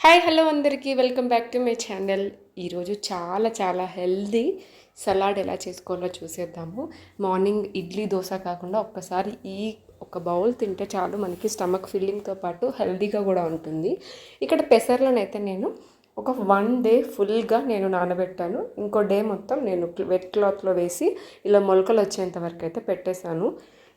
Hi hello అందరికీ. Welcome back to my channel ఈరోజు చాలా చాలా హెల్దీ సలాడ్ ఎలా చేసుకోవాలో చూసేద్దాము. మార్నింగ్ ఇడ్లీ దోశ కాకుండా ఒక్కసారి ఈ ఒక బౌల్ తింటే చాలు మనకి స్టమక్ ఫిల్లింగ్తో పాటు హెల్దీగా కూడా ఉంటుంది. ఇక్కడ పెసర్లోనైతే నేను ఒక వన్ డే ఫుల్గా నేను నానబెట్టాను. ఇంకో డే మొత్తం నేను వెట్ క్లాత్లో వేసి ఇలా మొలకలు వచ్చేంత వరకు అయితే పెట్టేశాను.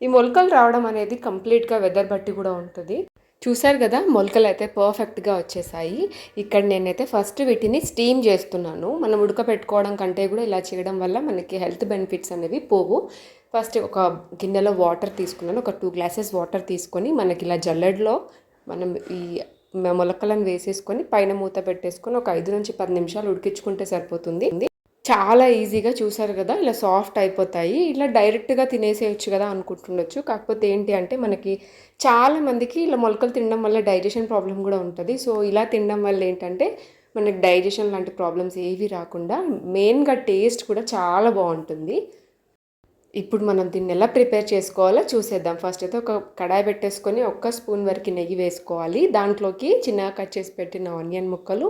ఈ మొలకలు రావడం అనేది కంప్లీట్గా వెదర్ బట్టి కూడా ఉంటుంది. చూసారు కదా మొలకలు అయితే పర్ఫెక్ట్గా వచ్చేసాయి. ఇక్కడ నేనైతే ఫస్ట్ వీటిని స్టీమ్ చేస్తున్నాను. మనం ఉడకపెట్టుకోవడం కంటే కూడా ఇలా చేయడం వల్ల మనకి హెల్త్ బెనిఫిట్స్ అనేవి పోవు. ఫస్ట్ ఒక గిన్నెలో వాటర్ తీసుకున్నాను. ఒక టూ గ్లాసెస్ వాటర్ తీసుకొని మనకి ఇలా జల్లెడలో మనం ఈ మొలకలను వేసేసుకొని పైన మూత పెట్టేసుకొని ఒక ఐదు నుంచి పది నిమిషాలు ఉడికించుకుంటే సరిపోతుంది. చాలా ఈజీగా చూసారు కదా ఇలా సాఫ్ట్ అయిపోతాయి ఇలా డైరెక్ట్గా తినేసేయచ్చు కదా అనుకుంటుండొచ్చు. కాకపోతే ఏంటి అంటే మనకి చాలా మందికి ఇలా మొలకలు తినడం వల్ల డైజెషన్ ప్రాబ్లం కూడా ఉంటుంది. సో ఇలా తినడం వల్ల ఏంటంటే మనకి డైజెషన్ లాంటి ప్రాబ్లమ్స్ ఏవి రాకుండా మెయిన్గా టేస్ట్ కూడా చాలా బాగుంటుంది. ఇప్పుడు మనం దీన్ని ఎలా ప్రిపేర్ చేసుకోవాలో చూసేద్దాం. ఫస్ట్ అయితే ఒక కడాయి పెట్టేసుకొని ఒక్క స్పూన్ వరకు నెయ్యి వేసుకోవాలి. దాంట్లోకి చిన్నగా కట్ చేసి పెట్టిన ఆనియన్ ముక్కలు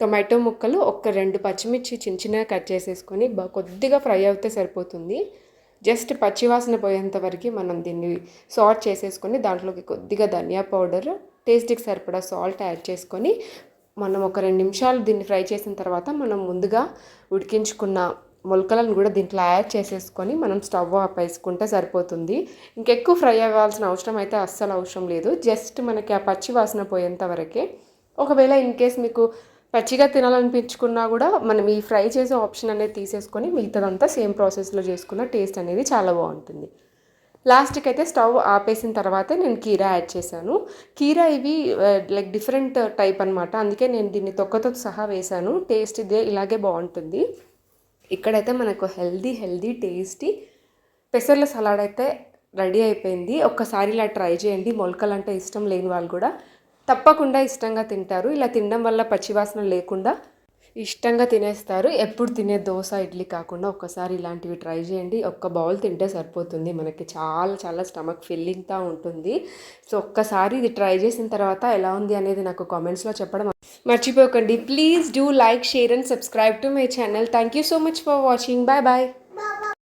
టొమాటో ముక్కలు ఒక రెండు పచ్చిమిర్చి చిన్న చిన్నగా కట్ చేసేసుకొని కొద్దిగా ఫ్రై అవుతే సరిపోతుంది. జస్ట్ పచ్చివాసన పోయేంత వరకు మనం దీన్ని సాల్ట్ చేసేసుకొని దాంట్లోకి కొద్దిగా ధనియా పౌడర్ టేస్ట్కి సరిపడా సాల్ట్ యాడ్ చేసుకొని మనం ఒక రెండు నిమిషాలు దీన్ని ఫ్రై చేసిన తర్వాత మనం ముందుగా ఉడికించుకున్న మొలకలను కూడా దీంట్లో యాడ్ చేసేసుకొని మనం స్టవ్ వేసుకుంటే సరిపోతుంది. ఇంకెక్కువ ఫ్రై అవ్వాల్సిన అవసరం అయితే అస్సలు అవసరం లేదు. జస్ట్ మనకి ఆ పచ్చి వాసన పోయేంత వరకే. ఒకవేళ ఇన్ కేస్ మీకు పచ్చిగా తినాలనిపించుకున్నా కూడా మనం ఈ ఫ్రై చేసే ఆప్షన్ అనేది తీసేసుకొని మిగతాదంతా సేమ్ ప్రాసెస్లో చేసుకున్న టేస్ట్ అనేది చాలా బాగుంటుంది. లాస్ట్కి అయితే స్టవ్ ఆపేసిన తర్వాతే నేను కీరా యాడ్ చేశాను. కీరా ఇవి లైక్ డిఫరెంట్ టైప్ అనమాట అందుకే నేను దీన్ని తొక్కతో సహా వేశాను. టేస్ట్ ఇదే ఇలాగే బాగుంటుంది. ఇక్కడైతే మనకు హెల్దీ హెల్దీ టేస్టీ పెసర్ల సలాడ్ అయితే రెడీ అయిపోయింది. ఒక్కసారి ఇలా ట్రై చేయండి. మొలకలు అంటే ఇష్టం లేని వాళ్ళు కూడా తప్పకుండా ఇష్టంగా తింటారు. ఇలా తినడం వల్ల పచ్చివాసన లేకుండా ఇష్టంగా తినేస్తారు. ఎప్పుడు తినే దోశ ఇడ్లీ కాకుండా ఒక్కసారి ఇలాంటివి ట్రై చేయండి. ఒక్క బౌల్ తింటే సరిపోతుంది. మనకి చాలా చాలా స్టమక్ ఫిల్లింగ్తో ఉంటుంది. సో ఒక్కసారి ఇది ట్రై చేసిన తర్వాత ఎలా ఉంది అనేది నాకు కామెంట్స్లో చెప్పడం మర్చిపోకండి. Please do like share and subscribe to my channel. Thank you so much for watching. Bye bye.